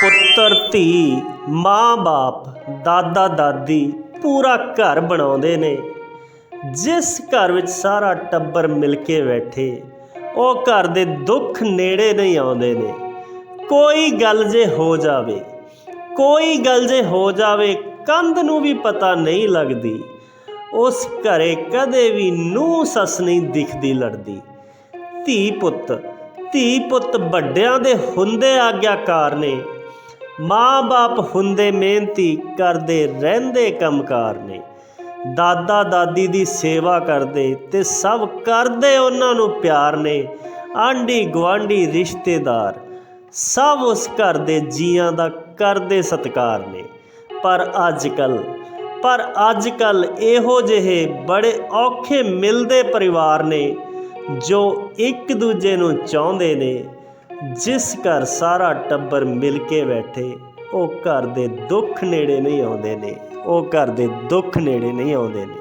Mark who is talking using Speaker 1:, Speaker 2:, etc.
Speaker 1: ਪੁੱਤਰ, ਧੀ ਮਾਂ-ਬਾਪ ਦਾਦਾ, ਦਾਦੀ ਪੂਰਾ ਘਰ ਬਣਾਉਂਦੇ ਨੇ। ਜਿਸ ਘਰ ਵਿੱਚ ਸਾਰਾ ਟੱਬਰ ਮਿਲ ਕੇ ਬੈਠੇ, ਉਹ ਘਰ ਦੇ ਦੁੱਖ ਨੇੜੇ ਨਹੀਂ ਆਉਂਦੇ ਨੇ। ਕੋਈ ਗੱਲ ਜੇ ਹੋ ਜਾਵੇ, ਕੋਈ ਗੱਲ ਜੇ ਹੋ ਜਾਵੇ, ਕੰਧ ਨੂੰ ਵੀ ਪਤਾ ਨਹੀਂ ਲੱਗਦੀ। ਉਸ ਘਰੇ ਕਦੇ ਵੀ ਨੂੰ ਸੱਸ ਨਹੀਂ ਦਿਖਦੀ ਲੜਦੀ। ਧੀ ਪੁੱਤ ਧੀ ਪੁੱਤ ਵੱਡਿਆਂ ਦੇ ਹੁੰਦੇ ਆਗਿਆਕਾਰ ਨੇ। ਮਾਂ-ਬਾਪ ਹੁੰਦੇ ਮਿਹਨਤੀ ਕਰਦੇ ਰਹਿੰਦੇ ਕੰਮਕਾਰ ਨੇ। ਦਾਦਾ, ਦਾਦੀ ਦੀ ਸੇਵਾ ਕਰਦੇ ਤੇ ਸਭ ਕਰਦੇ ਉਹਨਾਂ ਨੂੰ ਪਿਆਰ ਨੇ। ਆਂਢੀ, ਗੁਆਂਢੀ, ਰਿਸ਼ਤੇਦਾਰ ਸਭ ਉਸ ਘਰ ਦੇ ਜੀਆਂ ਦਾ ਕਰਦੇ ਸਤਿਕਾਰ ਨੇ। ਪਰ ਅੱਜ ਕੱਲ ਪਰ ਅੱਜ ਕੱਲ ਇਹੋ ਜਿਹੇ ਬੜੇ ਔਖੇ ਮਿਲਦੇ ਪਰਿਵਾਰ ਨੇ ਜੋ ਇੱਕ ਦੂਜੇ ਨੂੰ ਚਾਹੁੰਦੇ ਨੇ। ਜਿਸ ਘਰ ਸਾਰਾ ਟੱਬਰ ਮਿਲ ਕੇ ਬੈਠੇ, ਉਹ ਘਰ ਦੇ ਦੁੱਖ ਨੇੜੇ ਨਹੀਂ ਆਉਂਦੇ ਨੇ, ਉਹ ਘਰ ਦੇ ਦੁੱਖ ਨੇੜੇ ਨਹੀਂ ਆਉਂਦੇ ਨੇ।